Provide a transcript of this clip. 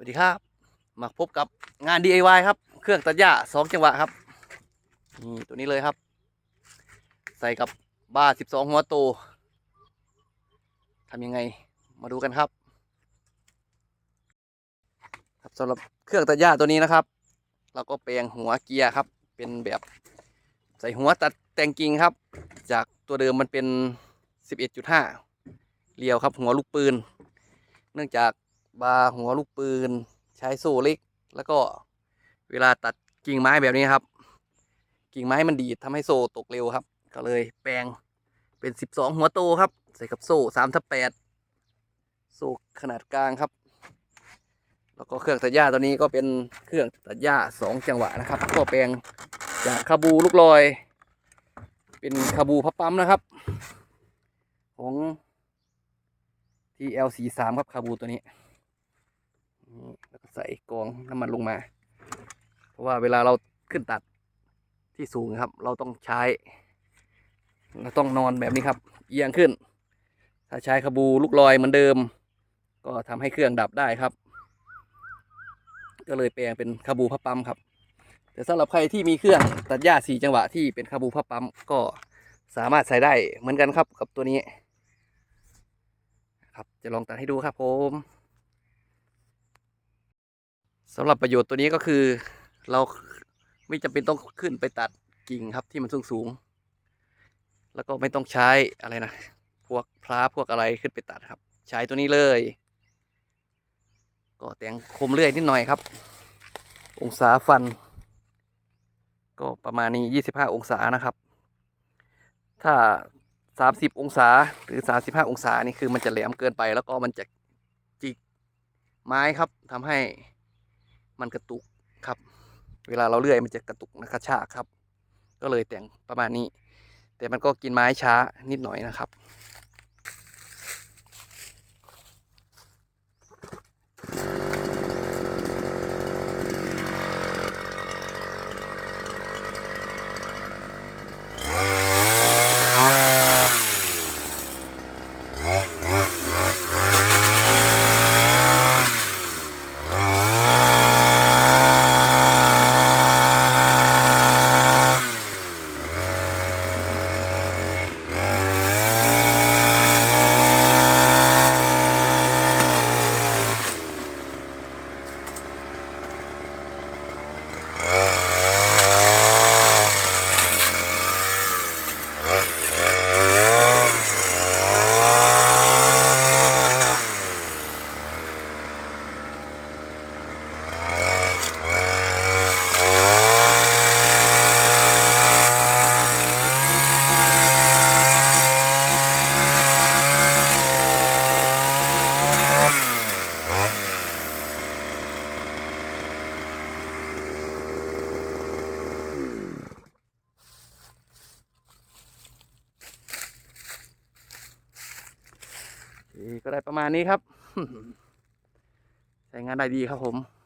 สวัสดีครับ มาพบกับงาน DIY ครับ เครื่องตัดหญ้าสองจังหวะครับ นี่ตัวนี้เลยครับ ใส่กับบ้าสิบสองหัวโตทำยังไงมาดูกันครับ ครับสำหรับเครื่องตัดหญ้าตัวนี้นะครับ เราก็แปลงหัวเกียร์ครับ เป็นแบบใส่หัวตัดแต่งกิ่งครับ จากตัวเดิมมันเป็น 11.5เรียวครับ หัวลูกปืน เนื่องจาก บาหัวลูกปืน ใช้โซ่เล็ก แล้วก็เวลาตัดกิ่งไม้แบบนี้ครับ กิ่งไม้มันดีดทำให้โซ่ตกเร็วครับ ก็เลยแปลงเป็น 12 หัวโตครับ ใส่กับโซ่3ทับ8โซ่ขนาดกลางครับ แล้วก็เครื่องตัดหญ้าตัวนี้ก็เป็นเครื่องตัดหญ้าสองจังหวะนะครับ ก็แปลงจากคาบูลูกลอย เป็นคาบูพับปั๊มนะครับ ของ TL43 ครับคาบูตัวนี้ ใส่กองน้ำมันลงมา เพราะว่าเวลาเราขึ้นตัดที่สูงครับ เราต้องใช้ เราต้องนอนแบบนี้ครับเอียงขึ้น ถ้าใช้คาบูลูกลอยเหมือนเดิม ก็ทำให้เครื่องดับได้ครับ ก็เลยแปลงเป็นคาบูพับปั๊มครับแต่สำหรับใครที่มีเครื่องตัดหญ้าสี่จังหวะที่เป็นคาบูพับปั๊มก็สามารถใส่ได้เหมือนกันครับกับตัวนี้ ครับจะลองตัดให้ดูครับผม สำหรับประโยชน์ตัวนี้ก็คือเราไม่จำเป็นต้องขึ้นไปตัดกิ่งครับที่มันสูงสูง แล้วก็ไม่ต้องใช้อะไรนะ พวกพลาพวกอะไรขึ้นไปตัดครับ ใช้ตัวนี้เลย ก็แต่งคมเลื่อยนิดหน่อยครับ องศาฟัน ก็ประมาณนี้ยี่สิบห้าองศานะครับ ถ้าสามสิบองศาหรือสาสิบห้าองศานี่คือมันจะแหลมเกินไป แล้วก็มันจะจิกไม้ครับทำให้ มันกระตุกครับ เวลาเราเลื่อยมันจะกระตุกนะกระชากครับ ก็เลยแต่งประมาณนี้ แต่มันก็กินไม้ช้านิดหน่อยนะครับ ก็ได้ประมาณนี้ครับ ใช้งานได้ดีครับผม